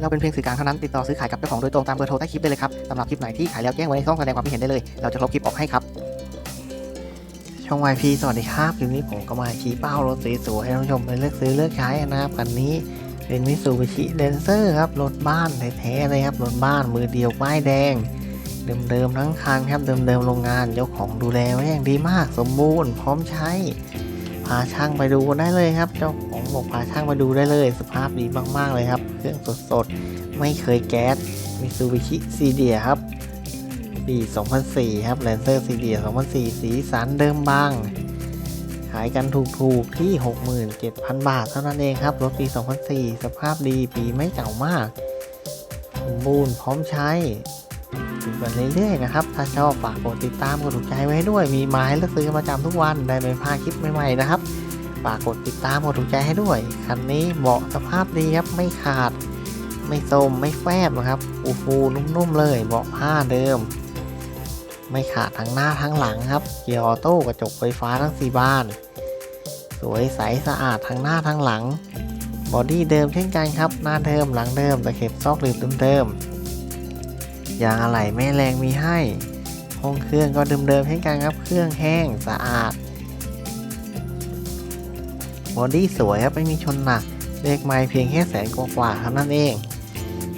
เราเป็นเพียงสื่อกลางเท่านั้น ติดต่อซื้อขายกับเจ้าของโดยตรงตามเบอร์โทรใต้คลิปได้เลยครับสำหรับคลิปไหนที่ขายแล้วแจ้งไว้ในช่องแสดงความคิดเห็นได้เลย เราจะลบคลิปออกให้ครับ ช่อง YP สวัสดีครับ คลิปนี้ผมก็มาชี้เป้ารถสวยๆให้ท่านผู้ชมไปเลือกซื้อเลือกใช้นะครับคันนี้เป็นมิสูบิชิเลนเซอร์ครับ รถบ้านแท้ๆเลยครับ รถบ้านมือเดียวป้ายแดง เดิมๆทั้งคันครับ เดิมๆโรงงานเจ้าของดูแลไว้อย่างดีมาก สมบูรณ์พร้อมใช้ พาช่างไปดูได้เลยครับ เจ้าของบอกพาช่างไปดูได้เลย สภาพดีมากๆเลยครับ เครื่องสดๆ ไม่เคยแก๊สมิซูบิชิซีเดียครับปี 2004 ครับแลนเซอร์ซีเดีย2004 สีสันเดิมบาง ขายกันถูกๆที่ 67,000 บาทเท่านั้นเองครับ รถปี 2004 สภาพดีปีไม่เก่ามากสมบูรณ์พร้อมใช้ ดูกันเรื่อยๆนะครับ ถ้าชอบฝากกดติดตามกดถูกใจไว้ด้วย มีมาให้เลือกซื้อประจำทุกวัน ได้ไม่พลาดคลิปใหม่ๆนะครับ ฝากกดติดตามกดถูกใจให้ด้วย คันนี้เบาะสภาพดีครับ ไม่ขาด ไม่โทมไม่แฟบนะครับฟูฟูนุ่มๆเลยเบาะผ้าเดิม ไม่ขาดทั้งหน้าทั้งหลังครับ เกียร์ออโต้กระจกไฟฟ้าทั้งสี่บาน สวยใสสะอาดทั้งหน้าทั้งหลัง บอดี้เดิมเช่นกันครับ หน้าเดิมหลังเดิมตะเข็บซอกหลืบเดิมๆ ยางอะไหล่แม่แรงมีให้ห้องเครื่องก็เดิมๆเช่นกันครับเครื่องแห้งสะอาดบอดี้สวยครับไม่มีชนหนักเลขไม้เพียงแค่แสนกว่าๆเท่านั้นเอง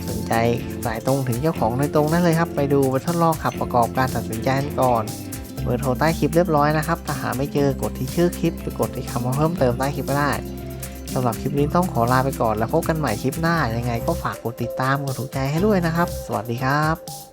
สนใจสายตรงถึงเจ้าของโดยตรงได้เลยครับ ไปดูไปทดลองขับประกอบการตัดสินใจกันก่อนเบอร์โทรใต้คลิปเรียบร้อยนะครับ ถ้าหาไม่เจอกดที่ชื่อคลิปหรือกดที่คำว่าเพิ่มเติมใต้คลิปก็ได้ สำหรับคลิปนี้ต้องขอลาไปก่อนแล้วพบกันใหม่คลิปหน้ายังไงก็ฝากกดติดตามกดถูกใจให้ด้วยนะครับ สวัสดีครับ